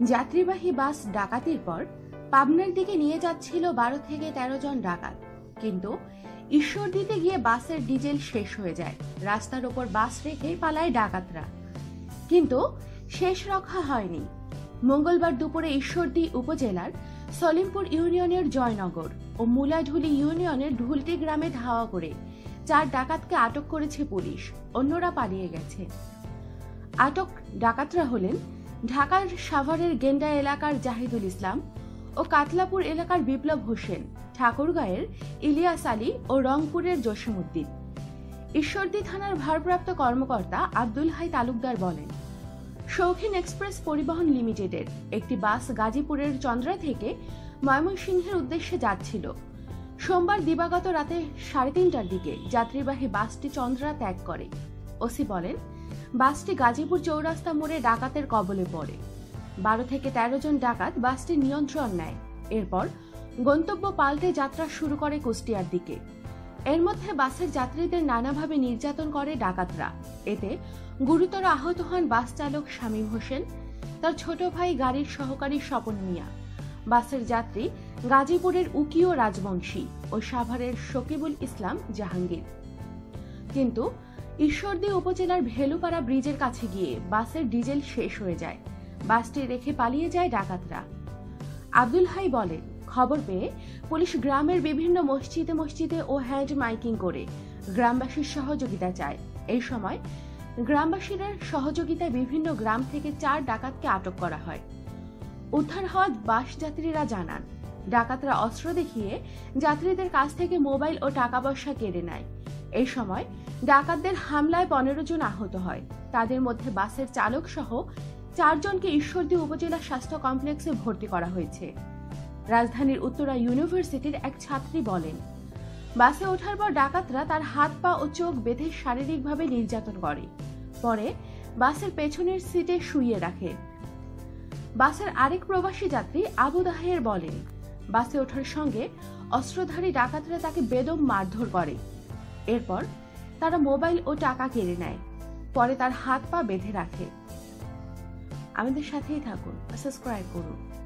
যাত্রীবাহী বাস ডাকাতির পর পাবনার দিকে নিয়ে যাচ্ছিল বারো থেকে তেরো জন ডাকাত। কিন্তু ঈশ্বর দিতে গিয়ে বাসের ডিজেল শেষ হয়ে যায়। রাস্তার ওপর বাস রেখে পালায় ডাকাতরা। কিন্তু শেষ রক্ষা হয়নি। মঙ্গলবার দুপুরে ঈশ্বরদী উপজেলার সলিমপুর ইউনিয়নের জয়নগর ও মুলাঢুলি ইউনিয়নের ঢুলটি গ্রামে ধাওয়া করে চার ডাকাতকে আটক করেছে পুলিশ। অন্যরা পালিয়ে গেছে। আটক ডাকাতরা হলেন ঢাকার সাভারের গেন্ডা এলাকার জাহিদুল ইসলাম ও কাতলাপুর এলাকার বিপ্লব হোসেন, ঠাকুরগাঁয়ের ইলিয়াস আলী ও রংপুরের জসিমউদ্দিন। ঈশ্বরদী থানার ভারপ্রাপ্ত কর্মকর্তা আব্দুল হাই তালুকদার বলেন, শৌখিন এক্সপ্রেস পরিবহন লিমিটেডের একটি বাস গাজীপুরের চন্দ্রা থেকে ময়মনসিংহের উদ্দেশ্যে যাচ্ছিল। সোমবার দিবাগত রাতে সাড়ে তিনটার দিকে যাত্রীবাহী বাসটি চন্দ্রা ত্যাগ করে। ওসি বলেন বাসটি গাজীপুর চৌরাস্তা মোড়ে ডাকাতের কবলে পড়ে। বারো থেকে তেরো জন ডাকাত বাসটি নিয়ন্ত্রণ নেয়। এরপর গন্তব্য পাল্টে যাত্রা শুরু করে কুষ্টিয়ার দিকে। এর মধ্যে বাসের যাত্রীদের নানাভাবে নির্যাতন করে ডাকাতরা। এতে গুরুতর আহত হন বাস চালক শামীম হোসেন, তার ছোট ভাই গাড়ির সহকারী স্বপন মিয়া। বাসের যাত্রী গাজীপুরের উকিও রাজবংশী ও সাভারের শকিবুল ইসলাম জাহাঙ্গীর। কিন্তু ঈশ্বরদী উপজেলার ভেলুপাড়া ব্রিজের কাছে গিয়ে বাসের ডিজেল শেষ হয়ে যায়। বাসটি রেখে পালিয়ে যায় ডাকাতরা। আব্দুল হাই বলেন, খবর পেয়ে পুলিশ গ্রামের বিভিন্ন মসজিদে মসজিদে ও হ্যান্ড মাইকিং করে গ্রামবাসীর সহযোগিতা চায়। এই সময় গ্রামবাসীরা সহযোগিতায় বিভিন্ন গ্রাম থেকে চার ডাকাতকে আটক করা হয়। উদ্ধার হওয়া বাস যাত্রীরা জানান ডাকাতরা অস্ত্র দেখিয়ে যাত্রীদের কাছ থেকে মোবাইল ও টাকা পয়সা কেড়ে নেয়। এই সময় ডাকাতদের হামলায় পনেরো জন আহত হয়। তাদের মধ্যে বাসের চালক সহ চারজনকে ঈশ্বরদী উপজেলা স্বাস্থ্য কমপ্লেক্সে ভর্তি করা হয়েছে। রাজধানীর উত্তরা ইউনিভার্সিটির এক ছাত্রী বলেন, বাসে ওঠার পর ডাকাতরা তার হাত, পা ও চোখ বেঁধে শারীরিকভাবে নির্যাতন করে। পরে বাসের পেছনের সিটে শুইয়ে রাখে। বাসের আরেক প্রবাসী যাত্রী আবু দাহের বলেন বাসে ওঠার সঙ্গে অস্ত্রধারী ডাকাতরা তাকে বেদম মারধর করে। এরপর তারা মোবাইল ও টাকা কেড়ে নেয়। পরে তার হাত পা বেঁধে রাখে। আমাদের সাথেই থাকুন। সাবস্ক্রাইব করুন।